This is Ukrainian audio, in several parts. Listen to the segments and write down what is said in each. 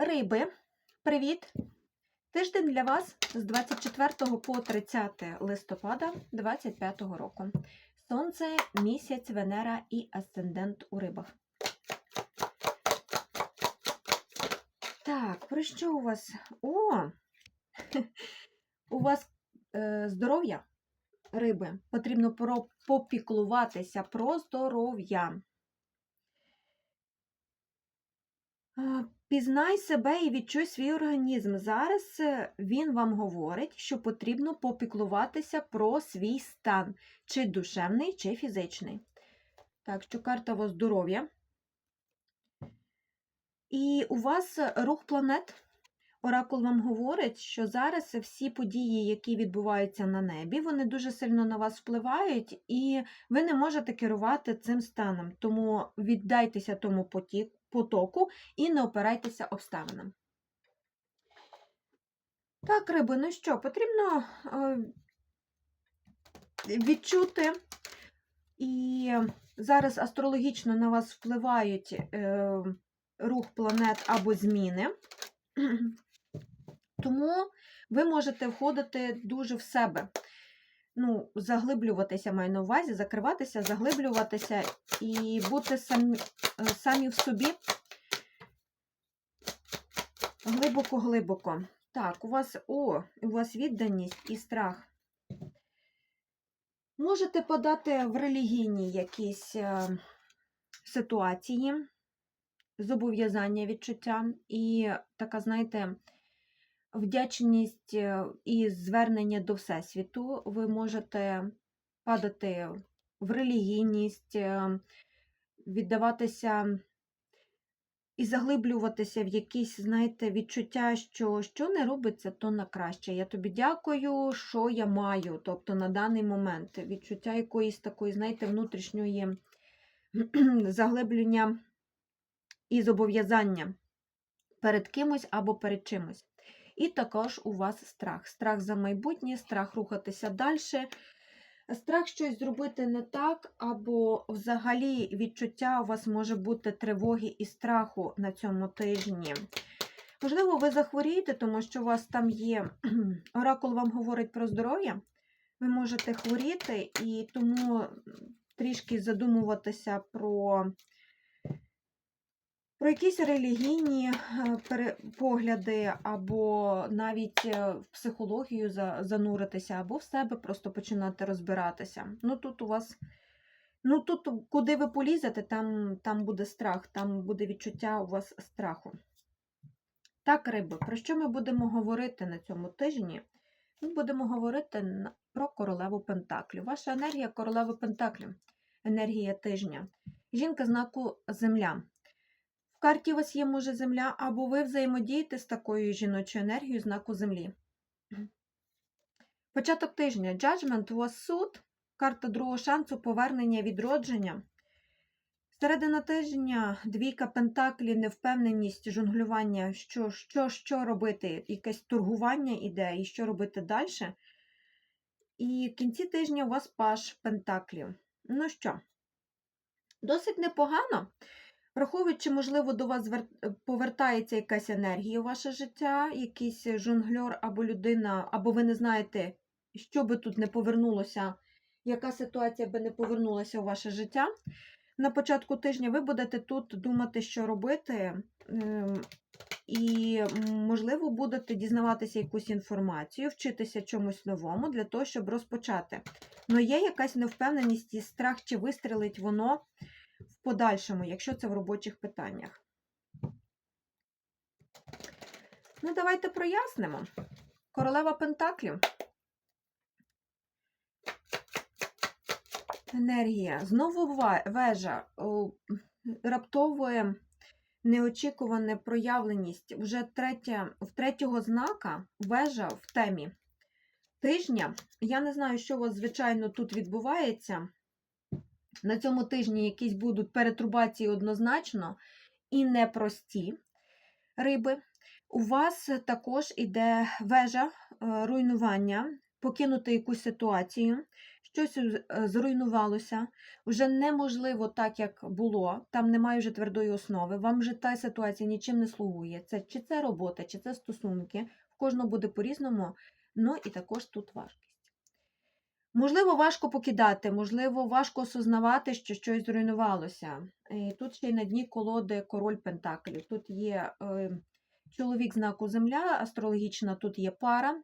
Риби, привіт! Тиждень для вас з 24 по 30 листопада 2025 року. Сонце, місяць, Венера і асцендент у рибах. Так, про що у вас? О! У вас е, здоров'я риби. Потрібно попіклуватися про здоров'я. Пізнай себе і відчуй свій організм. Зараз е, він вам говорить, що потрібно попіклуватися про свій стан, чи душевний, чи фізичний. Так, що карта здоров'я. І у вас рух планет. Оракул вам говорить, що зараз всі події, які відбуваються на небі, вони дуже сильно на вас впливають, і ви не можете керувати цим станом. Тому віддайтеся тому потік, потоку і не опирайтеся обставинам. Так, риби, ну що, потрібно е, відчути, і зараз астрологічно на вас впливають е, рух планет або зміни. Тому ви можете входити дуже в себе. Ну, заглиблюватися маю на увазі, закриватися, заглиблюватися і бути самі, самі в собі глибоко-глибоко. Так, у вас о, у вас відданість і страх. Можете подати в релігійні якісь е, ситуації, зобов'язання відчуття і така, знаєте, вдячність е, і звернення до Всесвіту. Ви можете падати в релігійність, е, віддаватися і заглиблюватися в якісь, знаєте, відчуття, що що не робиться, то на краще. Я тобі дякую, що я маю. Тобто на даний момент відчуття якоїсь такої, знаєте, внутрішньої заглиблення і зобов'язання перед кимось або перед чимось. І також у вас страх. Страх за майбутнє, страх рухатися далі, страх щось зробити не так, або взагалі відчуття у вас може бути тривоги і страху на цьому тижні. Можливо, ви захворієте, тому що у вас там є оракул вам говорить про здоров'я. Ви можете хворіти і тому трішки задумуватися про про якісь релігійні е, погляди, або навіть е, в психологію зануритися, або в себе просто починати розбиратися. Ну тут у вас, ну тут, куди ви полізете, там, там буде страх, там буде відчуття у вас страху. Так, риби, про що ми будемо говорити на цьому тижні? Ми будемо говорити про королеву Пентаклю. Ваша енергія королеви Пентаклю, енергія тижня. Жінка знаку Земля. В карті у вас є, може, земля, або ви взаємодієте з такою жіночою енергією знаку Землі. Початок тижня. Judgment у вас суд, карта другого шансу, повернення, відродження. Середина тижня, двійка пентаклі, невпевненість, жонглювання, що що, що робити, якесь торгування іде, і що робити далі. І в кінці тижня у вас паш пентаклів. Ну що, досить непогано. Враховуючи, можливо, до вас повертається якась енергія у ваше життя, якийсь жонглер або людина, або ви не знаєте, що би тут не повернулося, яка ситуація би не повернулася у ваше життя. На початку тижня ви будете тут думати, що робити, ем, і, можливо, будете дізнаватися якусь інформацію, вчитися чомусь новому для того, щоб розпочати. Але є якась невпевненість і страх, чи вистрілить воно в подальшому, якщо це в робочих питаннях. Ну, давайте прояснимо. Королева Пентаклів. Енергія. Знову вежа, раптове неочікуване проявленість. Вже третя, в третього знака вежа в темі тижня. Я не знаю, що у вас, звичайно, тут відбувається. На цьому тижні якісь будуть перетрубації однозначно і непрості риби. У вас також іде вежа е, руйнування, покинути якусь ситуацію, щось е, зруйнувалося, вже неможливо так, як було, там немає вже твердої основи, вам вже та ситуація нічим не слугує. Це чи це робота, чи це стосунки, в кожного буде по-різному, ну і також тут важкість. Можливо, важко покидати, можливо, важко осознавати, що щось зруйнувалося. І тут ще й на дні колоди король Пентаклів. Тут є е, чоловік знаку Земля, астрологічна, тут є пара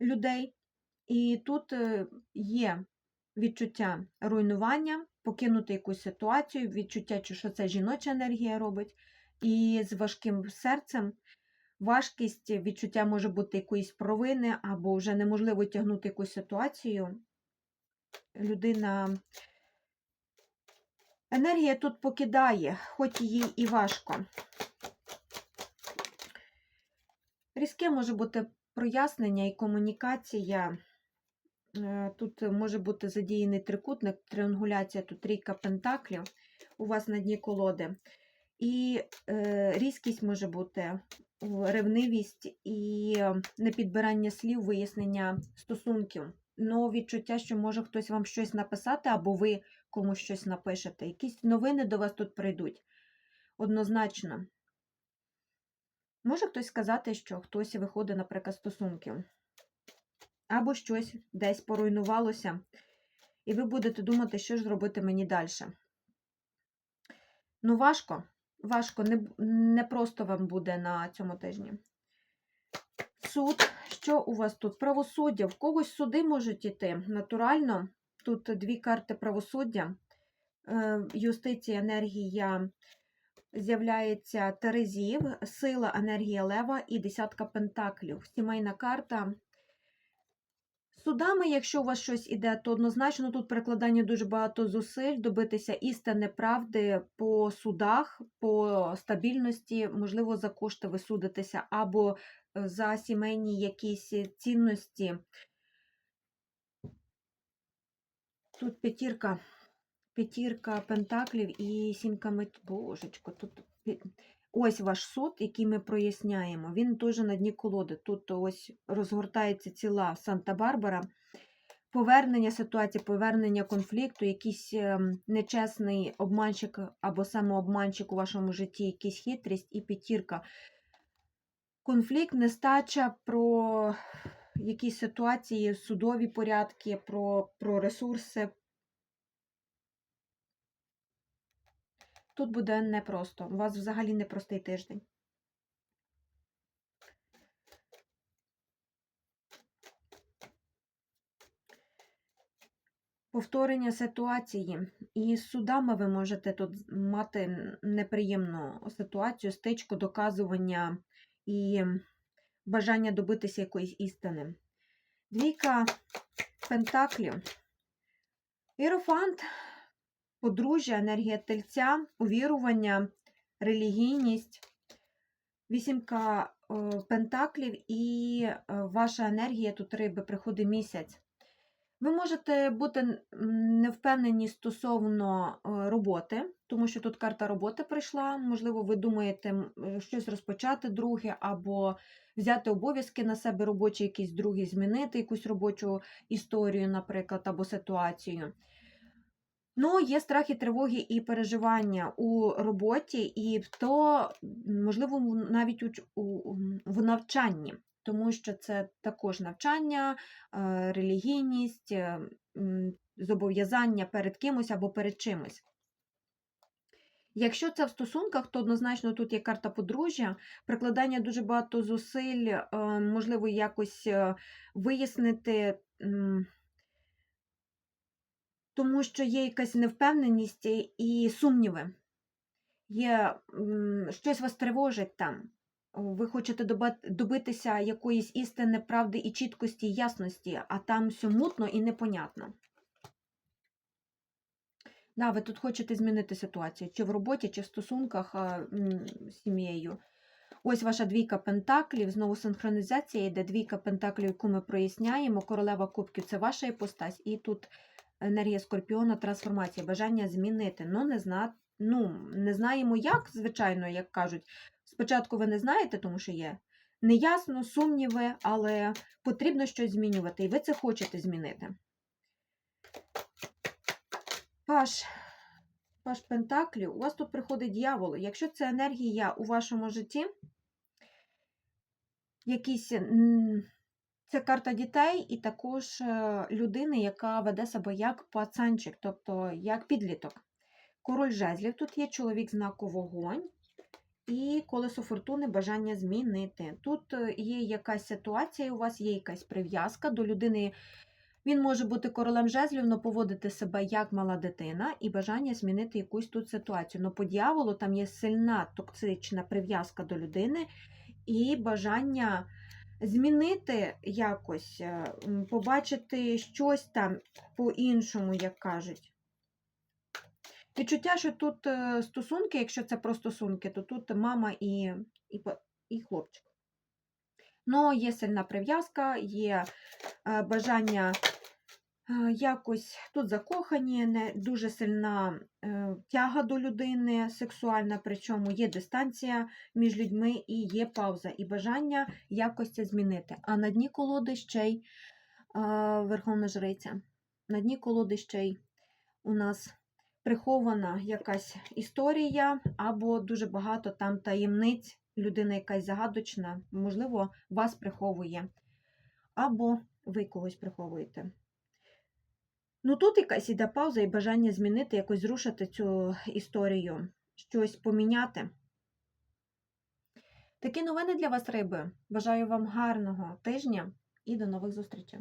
людей, і тут е, є відчуття руйнування, покинути якусь ситуацію, відчуття, що це жіноча енергія робить, і з важким серцем. Важкість, відчуття може бути якоїсь провини, або вже неможливо тягнути якусь ситуацію. Людина енергія тут покидає, хоч їй і важко. Різке може бути прояснення і комунікація. Е, Тут може бути задіяний трикутник, триангуляція, тут трійка пентаклів у вас на дні колоди. І е, різкість може бути, ревнивість і е, непідбирання слів, вияснення стосунків. Ну, відчуття, що може хтось вам щось написати, або ви комусь щось напишете. Якісь новини до вас тут прийдуть. Однозначно. Може хтось сказати, що хтось виходить, наприклад, стосунків. Або щось десь поруйнувалося, і ви будете думати, що ж зробити мені далі. Ну, важко, важко, не, не просто вам буде на цьому тижні. Суд, що у вас тут? Правосуддя. В когось суди можуть іти. Натурально, тут дві карти правосуддя, Е, юстиція, енергія з'являється Терезів, сила, енергія Лева і десятка пентаклів. Сімейна карта. Судами, якщо у вас щось іде, то однозначно тут перекладання дуже багато зусиль, добитися істини, правди по судах, по стабільності, можливо, за кошти ви судитеся, або за сімейні якісь цінності. Тут п'ятірка, п'ятірка пентаклів і сімка меч. Божечко, тут ось ваш суд, який ми проясняємо. Він теж на дні колоди. Тут ось розгортається ціла Санта-Барбара. Повернення ситуації, повернення конфлікту, якийсь ем, нечесний обманщик або самообманщик у вашому житті, якийсь хитрість і п'ятірка. Конфлікт, нестача про якісь ситуації, судові порядки, про, про ресурси. Тут буде непросто. У вас взагалі непростий тиждень. Повторення ситуації. І з судами ви можете тут мати неприємну ситуацію, стичку, доказування і бажання добитися якоїсь істини. Двійка пентаклів. Іерофант, подружжя, енергія тельця, увірування, релігійність. Вісімка е, пентаклів і е, ваша енергія тут риби приходить місяць. Ви можете бути невпевнені стосовно е, роботи, тому що тут карта роботи прийшла. Можливо, ви думаєте е, щось розпочати друге, або взяти обов'язки на себе робочі, якісь другі, змінити якусь робочу історію, наприклад, або ситуацію. Ну, є страхи, тривоги і переживання у роботі, і то, можливо, навіть у, у, в навчанні, тому що це також навчання, е, релігійність, е, зобов'язання перед кимось або перед чимось. Якщо це в стосунках, то однозначно тут є карта подружжя, прикладання дуже багато зусиль, е, можливо, якось вияснити. тому що є якась невпевненість і сумніви. Є щось вас тривожить там. Ви хочете добитися якоїсь істини, правди і чіткості, і ясності, а там все мутно і непонятно. Да, ви тут хочете змінити ситуацію, чи в роботі, чи в стосунках з сім'єю. Ось ваша двійка пентаклів, знову синхронізація йде двійка пентаклів, яку ми проясняємо. Королева кубків це ваша іпостась, і тут енергія скорпіона, трансформація, бажання змінити. Ну, не, зна... ну, не знаємо як, звичайно, як кажуть. Спочатку ви не знаєте, тому що є неясно, сумніви, але потрібно щось змінювати, і ви це хочете змінити. Паш, Паш Пентаклів, у вас тут приходить дьявол. Якщо це енергія у вашому житті, якісь. Це карта дітей і також е, людини, яка веде себе як пацанчик, тобто як підліток. Король жезлів тут є, чоловік знаку вогонь і колесо фортуни бажання змінити. Тут е, є якась ситуація, у вас є якась прив'язка до людини. Він може бути королем жезлів, але поводити себе як мала дитина і бажання змінити якусь тут ситуацію. Но по дьяволу там є сильна токсична прив'язка до людини і бажання змінити якось, е, побачити щось там по-іншому, як кажуть. Відчуття, що тут е, стосунки, якщо це про стосунки, то тут мама і, і, і хлопчик. Ну, є сильна прив'язка, є е, бажання е, якось тут закохані, не дуже сильна тяга до людини сексуальна, причому є дистанція між людьми і є пауза, і бажання якось це змінити. А на дні колоди ще й Верховна Жриця. На дні колоди ще й у нас прихована якась історія, або дуже багато там таємниць, людина якась загадочна, можливо, вас приховує, або ви когось приховуєте. Ну, тут якась іде пауза і бажання змінити, якось зрушити цю історію, щось поміняти. Такі новини для вас, риби. Бажаю вам гарного тижня і до нових зустрічей!